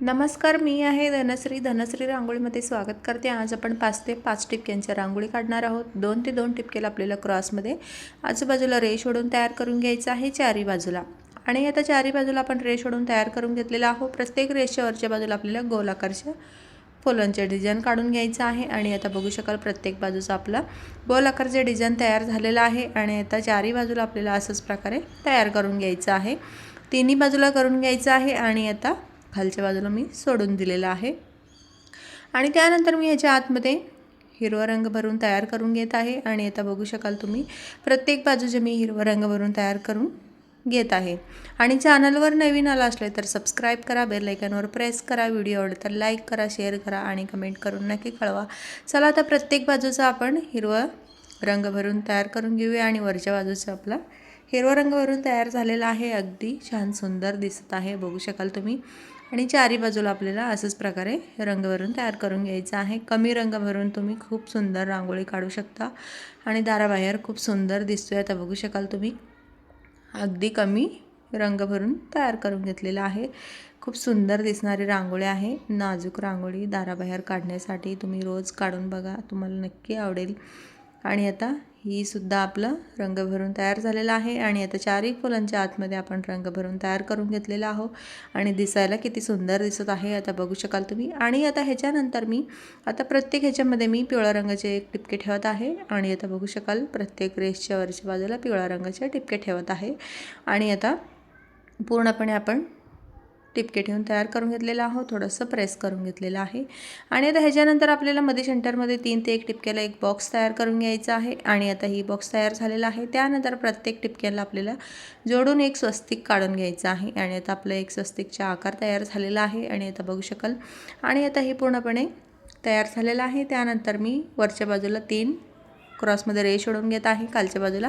नमस्कार मी आहे धनश्री. धनश्री रांगोळीमध्ये स्वागत करते. आज आपण पाच ते पाच टिपक्यांच्या रांगोळी काढणार आहोत. दोन ते दोन टिपकेला आपल्याला क्रॉसमध्ये आजूबाजूला रेश ओढून तयार करून घ्यायचं आहे चारी बाजूला. आणि आता चारी बाजूला आपण रेश ओढून तयार करून घेतलेला आहोत. प्रत्येक रेषच्या वरच्या बाजूला आपल्याला गोलाकारच्या फुलांचे डिझाईन काढून घ्यायचं आहे. आणि आता बघू शकाल प्रत्येक बाजूचा आपला गोलाकारचे डिझाईन तयार झालेला आहे. आणि आता चारी बाजूला आपल्याला असंच प्रकारे तयार करून घ्यायचं आहे. तिन्ही बाजूला करून घ्यायचं आहे. आणि आता खालच्या बाजूला मी सोडून दिलेला आहे. आणि त्यानंतर मी ह्याच्या आतमध्ये हिरवा रंग भरून तयार करून घेत आहे. आणि आता बघू शकाल तुम्ही प्रत्येक बाजूचे मी हिरवा रंग भरून तयार करून घेत आहे. आणि चॅनलवर नवीन आला असले तर सबस्क्राईब करा बेलायकनवर प्रेस करा व्हिडिओ आवडला तर लाईक करा शेअर करा आणि कमेंट करून नक्की कळवा. चला आता प्रत्येक बाजूचा आपण हिरवा रंग भरून तयार करून घेऊया आणि वरच्या बाजूचा आपला हिरवा रंग भरून तयार झालेला आहे. अगदी छान सुंदर दिसत आहे. बघू शकाल तुम्ही. आणि चारी बाजूला आपल्याला असंच प्रकारे रंग भरून तयार करून घ्यायचं आहे. कमी रंग भरून तुम्ही खूप सुंदर रांगोळी काढू शकता. आणि दाराबाहेर खूप सुंदर दिसतोय. आता बघू शकाल तुम्ही. अगदी कमी रंग भरून तयार करून घेतलेला आहे. खूप सुंदर दिसणारी रांगोळी आहे. नाजूक रांगोळी दाराबाहेर काढण्यासाठी तुम्ही रोज काढून बघा. तुम्हाला नक्की आवडेल. आणि आता ही सुद्धा आपलं रंग भरून तयार झालेलं आहे. आणि आता चारही फुलांच्या आतमध्ये आपण रंग भरून तयार करून घेतलेला आहोत. आणि दिसायला किती सुंदर दिसत आहे आता बघू शकाल तुम्ही. आणि आता ह्याच्यानंतर मी आता प्रत्येक ह्याच्यामध्ये मी पिवळ्या रंगाचे एक टिपके ठेवत आहे. आणि आता बघू शकाल प्रत्येक रेसच्या वरच्या बाजूला पिवळ्या रंगाचे टिपके ठेवत आहे. आणि आता पूर्णपणे आपण टिपके ठेवून तयार करून घेतलेलं आहोत. थोडंसं प्रेस करून घेतलेलं आहे. आणि आता ह्याच्यानंतर आपल्याला मध्ये सेंटरमध्ये तीन ते एक टिपक्याला एक बॉक्स तयार करून घ्यायचा आहे. आणि आता ही बॉक्स तयार झालेला आहे. त्यानंतर प्रत्येक टिपक्याला आपल्याला जोडून एक स्वस्तिक काढून घ्यायचं आहे. आणि आता आपलं एक स्वस्तिकचा आकार तयार झालेला आहे. आणि आता बघू शकाल. आणि आता हे पूर्णपणे तयार झालेलं आहे. त्यानंतर मी वरच्या बाजूला तीन क्रॉसमध्ये रेश जोडून घेत आहे. खालच्या बाजूला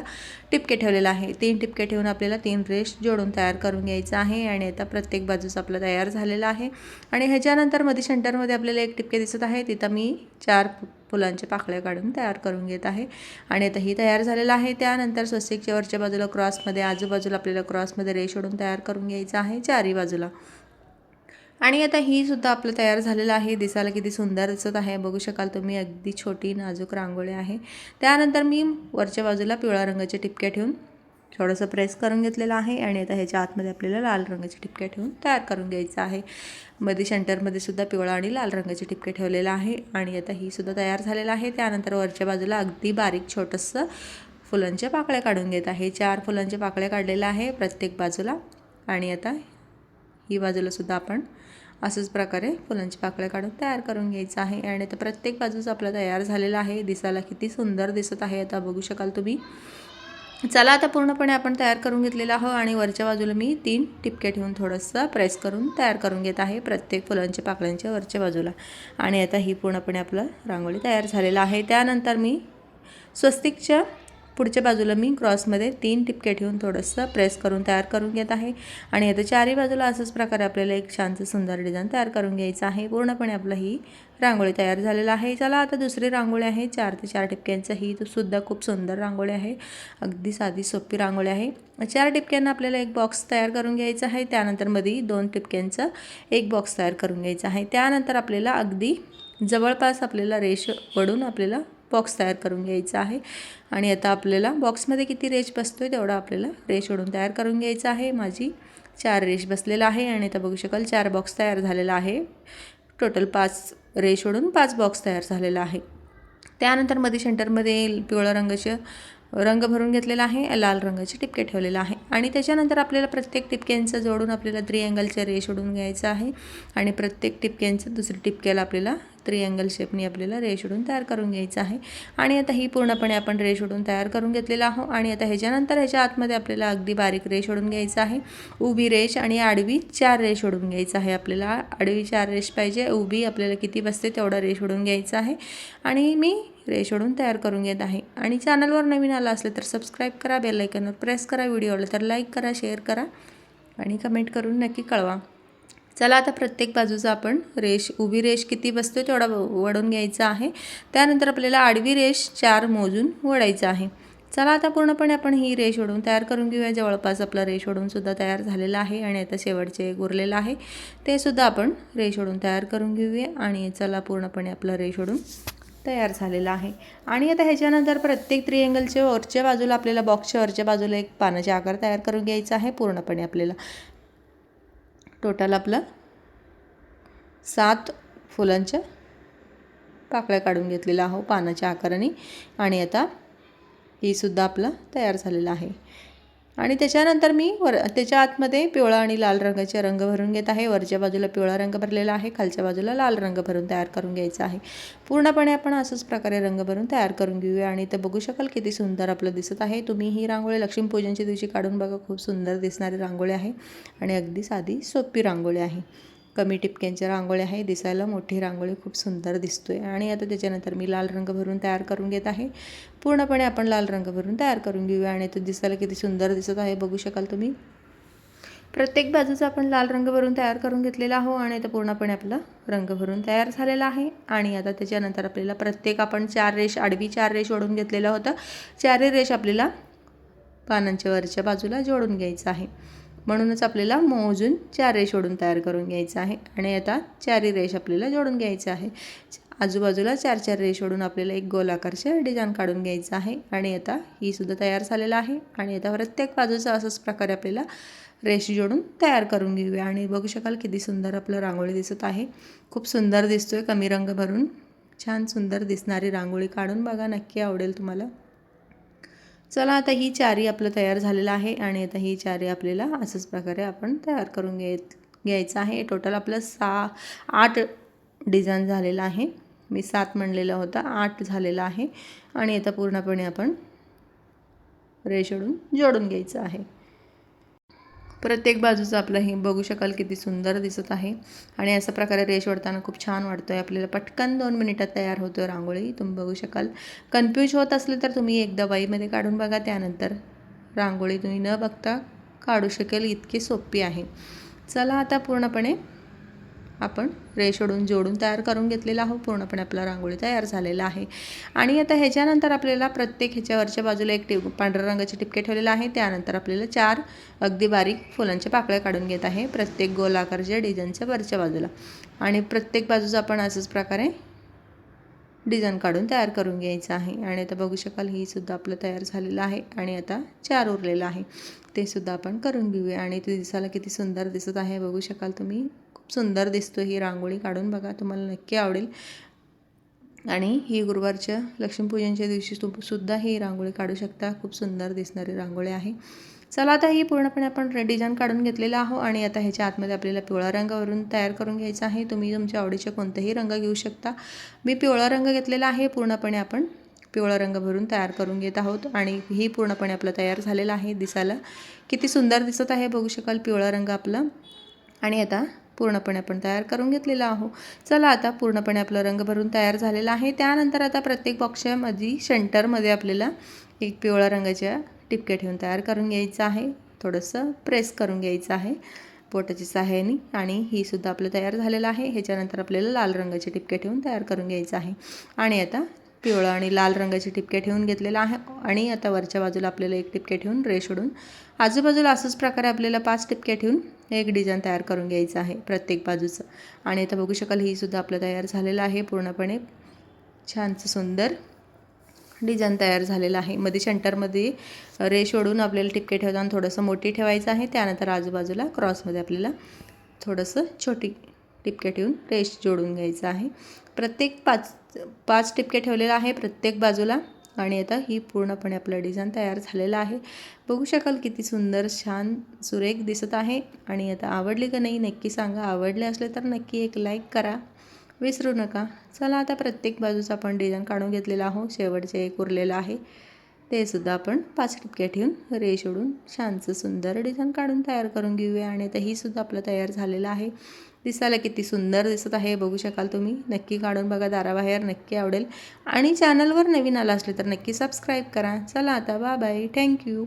टिपके ठेवलेला आहे. तीन टिपके ठेवून आपल्याला तीन रेश जोडून तयार करून घ्यायचं आहे आणि आता प्रत्येक बाजूचा आपला तयार झालेला आहे. आणि ह्याच्यानंतरमध्ये सेंटरमध्ये आपल्याला एक टिपके दिसत आहे. तिथं मी चार फुलांचे पाकळ्या काढून तयार करून घेत आहे. आणि आता ही तयार झालेलं आहे. त्यानंतर स्वस्तिकच्या वरच्या बाजूला क्रॉसमध्ये आजूबाजूला आपल्याला क्रॉसमध्ये रेश ओढून तयार करून घ्यायचं आहे. चारही बाजूला. आणि आता ही सुद्धा आपलं तयार झालेलं आहे. दिसायला किती सुंदर दिसत आहे. बघू शकाल तुम्ही अगदी छोटी नाजूक रांगोळी आहे. त्यानंतर मी वरच्या बाजूला पिवळ्या रंगाचे टिपक्या ठेवून थोडंसं प्रेस करून घेतलेलं आहे आणि आता ह्याच्या आतमध्ये आपल्याला लाल रंगाचे टिपक्या ठेवून तयार करून घ्यायचं आहे. मध्ये सेंटरमध्ये सुद्धा पिवळा आणि लाल रंगाचे टिपके ठेवलेलं आहे आणि आता ही सुद्धा तयार झालेलं आहे. त्यानंतर वरच्या बाजूला अगदी बारीक छोटंसं फुलांच्या पाकळ्या काढून घेत आहे. चार फुलांच्या पाकळ्या काढलेल्या आहे प्रत्येक बाजूला आणि आता ही बाजूलासुद्धा आपण असंच प्रकारे फुलांची पाकळ्या काढून तयार करून घ्यायचं आहे. आणि आता प्रत्येक बाजूच आपला तयार झालेला आहे. दिसायला किती सुंदर दिसत आहे. आता बघू शकाल तुम्ही. चला आता पूर्णपणे आपण तयार करून घेतलेला आहो. आणि वरच्या बाजूला मी तीन टिपके ठेवून थोडंसं प्रेस करून तयार करून घेत आहे प्रत्येक फुलांच्या पाकळ्यांच्या वरच्या बाजूला. आणि आता ही पूर्णपणे आपलं रांगोळी तयार झालेलं आहे. त्यानंतर मी स्वस्तिकच्या पुढच्या बाजूला मी क्रॉसमध्ये तीन टिपके ठेवून थोडंसं प्रेस करून तयार करून घेत आहे. आणि आता चारही बाजूला असंच प्रकारे आपल्याला एक छानचं सुंदर डिझाईन तयार करून घ्यायचं आहे. पूर्णपणे आपलं ही रांगोळी तयार झालेला आहे. चला आता दुसरी रांगोळी आहे. चार ते चार टिपक्यांचं ही सुद्धा खूप सुंदर रांगोळी आहे. अगदी साधी सोपी रांगोळी आहे. चार टिपक्यांना आपल्याला एक बॉक्स तयार करून घ्यायचा आहे. त्यानंतरमध्ये दोन टिपक्यांचं एक बॉक्स तयार करून घ्यायचं आहे. त्यानंतर आपल्याला अगदी जवळपास आपल्याला रेष वडून आपल्याला बॉक्स तयार करून घ्यायचा आहे. आणि आता आपल्याला बॉक्समध्ये किती रेश बसतो आहे तेवढा आपल्याला रेश ओढून तयार करून घ्यायचा आहे. माझी चार रेश बसलेला आहे आणि आता बघू शकाल चार बॉक्स तयार झालेला आहे. टोटल पाच रेश ओढून पाच बॉक्स तयार झालेला आहे. त्यानंतरमध्ये सेंटरमध्ये पिवळ्या रंगाचे रंग भरून घेतलेला आहे लाल रंगाचे टिपके ठेवलेलं आहे. आणि त्याच्यानंतर आपल्याला प्रत्येक टिपक्यांचं जोडून आपल्याला थ्री त्रिअँगलचे रेश ओढून घ्यायचं आहे. आणि प्रत्येक टिपक्यांचं दुसऱ्या टिपक्याला आपल्याला त्रिअँगल शेपनी आपल्याला रेश उडून तयार करून घ्यायचं आहे. आणि आता ही पूर्णपणे आपण रेश उडून तयार करून घेतलेला आहोत. आणि आता ह्याच्यानंतर ह्याच्या आतमध्ये आपल्याला अगदी बारीक रेश ओढून घ्यायचं आहे. उभी रेश आणि आडवी चार रेश ओढून घ्यायचं आहे. आपल्याला आडवी चार रेश पाहिजे. उभी आपल्याला किती बसते तेवढा रेश ओढून घ्यायचा आहे. आणि मी रेश ओढून तयार करून घेत आहे. आणि चॅनलवर नवीन आला असलं तर सबस्क्राईब करा बेलायकनवर प्रेस करा व्हिडिओला तर लाईक करा शेअर करा आणि कमेंट करून नक्की कळवा. चला आता प्रत्येक बाजूचा आपण रेश उभी रेश किती बसतो तेवढा वडून घ्यायचा आहे. त्यानंतर आपल्याला आडवी रेश चार मोजून वडायचा आहे. चला आता पूर्णपणे आपण ही रेष ओढून तयार करून घेऊया. जवळपास आपला रेश ओढूनसुद्धा तयार झालेलं आहे आणि आता शेवटचे उरलेलं आहे. ते सुद्धा आपण रेष ओढून तयार करून घेऊया आणि चला पूर्णपणे आपलं रेष ओढून तयार झालेला आहे. आणि आता ह्याच्यानंतर प्रत्येक त्रिअँगलच्या वरच्या बाजूला आपल्याला बॉक्सच्या वरच्या बाजूला एक पानाचे आकार तयार करून घ्यायचा आहे. पूर्णपणे आपल्याला टोटल आपलं सात फुलांच्या पाकळ्या काढून घेतलेल्या आहो पानाच्या आकाराने. आणि आता ही सुद्धा आपलं तयार झालेलं आहे. आणि त्याच्यानंतर मी वर त्याच्या आतमध्ये पिवळा आणि लाल रंगाचे रंग भरून घेत आहे. वरच्या बाजूला पिवळा रंग भरलेला आहे. खालच्या बाजूला लाल रंग भरून तयार करून घ्यायचा आहे. पूर्णपणे आपण असंच प्रकारे रंग भरून तयार करून घेऊया आणि ते बघू शकाल किती सुंदर आपलं दिसत आहे. तुम्ही ही रांगोळी लक्ष्मीपूजनच्या दिवशी काढून बघा. खूप सुंदर दिसणारी रांगोळी आहे आणि अगदी साधी सोपी रांगोळी आहे. कमी टिपक्यांच्या रांगोळी आहे. दिसायला मोठी रांगोळी खूप सुंदर दिसतोय. आणि आता त्याच्यानंतर मी लाल रंग भरून तयार करून घेत आहे. पूर्णपणे आपण लाल रंग भरून तयार करून घेऊया आणि तो दिसायला किती सुंदर दिसत आहे बघू शकाल तुम्ही. प्रत्येक बाजूचा आपण लाल रंग भरून तयार करून घेतलेला आहो आणि आता पूर्णपणे आपला रंग भरून तयार झालेला आहे. आणि आता त्याच्यानंतर आपल्याला प्रत्येक आपण चार रेष आडवी चार रेष ओढून घेतलेलं होतं. चारही रेष आपल्याला पानांच्या वरच्या बाजूला जोडून घ्यायचं आहे. म्हणूनच आपल्याला मोजून चार रेष ओढून तयार करून घ्यायचं आहे. आणि आता चारही रेष आपल्याला जोडून घ्यायचं आहे. आजूबाजूला चार चार रेष ओढून आपल्याला एक गोलाकारचे डिझाईन काढून घ्यायचं आहे. आणि आता ही सुद्धा तयार झालेलं आहे. आणि आता प्रत्येक बाजूचा असंच प्रकारे आपल्याला रेष जोडून तयार करून घेऊया. आणि बघू शकाल किती सुंदर आपलं रांगोळी दिसत आहे. खूप सुंदर दिसतोय. कमी रंग भरून छान सुंदर दिसणारी रांगोळी काढून बघा. नक्की आवडेल तुम्हाला. चला आता ही चारी आपलं तयार झालेलं आहे आणि आता ही चारी आपल्याला असंच प्रकारे आपण तयार करून घेत घ्यायचं आहे. टोटल आपलं सहा आठ डिझाईन झालेलं आहे. मी सात म्हणलेलं होतं आठ झालेलं आहे. आणि आता पूर्णपणे आपण रेषोडून जोडून घ्यायचं आहे. प्रत्येक बाजूचं आपलं हे बघू शकाल किती सुंदर दिसत आहे. आणि अशा प्रकारे रेष ओढताना खूप छान वाटतो आहे आपल्याला पटकन दोन मिनिटात तयार होतो रांगोळी. तुम्ही बघू शकाल. कन्फ्यूज होत असले तर तुम्ही एकदा बाईमध्ये काढून बघा. त्यानंतर रांगोळी तुम्ही न बघता काढू शकेल. इतकी सोपी आहे. चला आता पूर्णपणे आपण रेष ओढून जोडून तयार करून घेतलेला आहोत. पूर्णपणे आपला रांगोळी तयार झालेला आहे. आणि आता ह्याच्यानंतर आपल्याला प्रत्येक ह्याच्यावरच्या बाजूला एक टिप पांढऱ्या रंगाचे टिपके ठेवलेलं आहे त्यानंतर आपल्याला चार अगदी बारीक फुलांच्या पाकळ्या काढून घेत आहे. प्रत्येक गोलाकारच्या डिझाईनच्या वरच्या बाजूला. आणि प्रत्येक बाजूचं आपण असंच प्रकारे डिझाईन काढून तयार करून घ्यायचं आहे. आणि आता बघू शकाल ही सुद्धा आपलं तयार झालेलं आहे. आणि आता चार उरलेलं आहे. ते सुद्धा आपण करून घेऊया. आणि ते दिसायला किती सुंदर दिसत आहे. बघू शकाल तुम्ही. सुंदर दिसतो ही रांगोळी काढून बघा तुम्हाला नक्की आवडेल. आणि ही गुरुवारच्या लक्ष्मीपूजनच्या दिवशी सुद्धा ही रांगोळी काढू शकता. खूप सुंदर दिसणारी रांगोळी आहे. चला आता ही पूर्णपणे आपण डिझाईन काढून घेतलेला आहो आणि आता ह्याच्या आतमध्ये आपल्याला पिवळा रंगावरून तयार करून घ्यायचा आहे. तुम्ही तुमच्या आवडीचे कोणतेही रंग घेऊ शकता. मी पिवळा रंग घेतलेला आहे. पूर्णपणे आपण पिवळा रंग भरून तयार करून घेत आहोत आणि ही पूर्णपणे आपलं तयार झालेलं आहे दिसायला. किती सुंदर दिसत आहे बघू शकाल पिवळा रंग आपला. आणि आता पूर्णपणे आपण तयार करून घेतलेला आहो चला आता पूर्णपणे आपलं रंग भरून तयार झालेला आहे. त्यानंतर आता प्रत्येक बॉक्समध्ये सेंटरमध्ये आपल्याला एक पिवळ्या रंगाच्या टिपक्या ठेवून तयार करून घ्यायचं आहे. थोडंसं प्रेस करून घ्यायचं आहे. पोटाची सहाय्याने आणि ही सुद्धा आपलं तयार झालेलं आहे. ह्याच्यानंतर आपल्याला लाल रंगाचे टिपके ठेवून तयार करून घ्यायचं आहे. आणि आता पिवळा आणि लाल रंगाचे ठिपके ठेवून घेतलेला आहे. आणि आता वरच्या बाजूला आपल्याला एक टिपके ठेवून रेश ओढून आजूबाजूला असंच प्रकारे आपल्याला पाच टिपके ठेवून एक डिझाईन तयार करून घ्यायचं आहे प्रत्येक बाजूचं. आणि आता बघू शकाल ही सुद्धा आपलं तयार झालेलं आहे. पूर्णपणे छानसं सुंदर डिझाईन तयार झालेलं आहे. मध्ये सेंटरमध्ये रेश ओढून आपल्याला टिपके ठेवताना थोडंसं मोठी ठेवायचं आहे. त्यानंतर आजूबाजूला क्रॉसमध्ये आपल्याला थोडंसं छोटी टिपके ठेवून रेश जोडून घ्यायचं आहे. प्रत्येक पाच पाच टिपके ठेवलेलं आहे प्रत्येक बाजूला. आणि आता ही पूर्णपणे आपलं डिझाईन तयार झालेलं आहे. बघू शकाल किती सुंदर छान सुरेख दिसत आहे. आणि आता आवडली का नाही नक्की सांगा. आवडले असले तर नक्की एक लाईक करा. विसरू नका. चला आता प्रत्येक बाजूचा आपण डिझाईन काढून घेतलेला आहोत. शेवटचे एक उरलेलं आहे. ते सुद्धा आपण पाच टिपक्या ठेवून रेश ओढून छानचं सुंदर डिझाईन काढून तयार करून घेऊया. आणि आता ही सुद्धा आपलं तयार झालेलं आहे. दिसायला किती सुंदर दिसत आहे बघू शकाल तुम्ही. नक्की काढून बघा दाराबाहेर नक्की आवडेल. आणि चॅनलवर नवीन आला असले तर नक्की सबस्क्राईब करा. चला आता बा बाय थँक्यू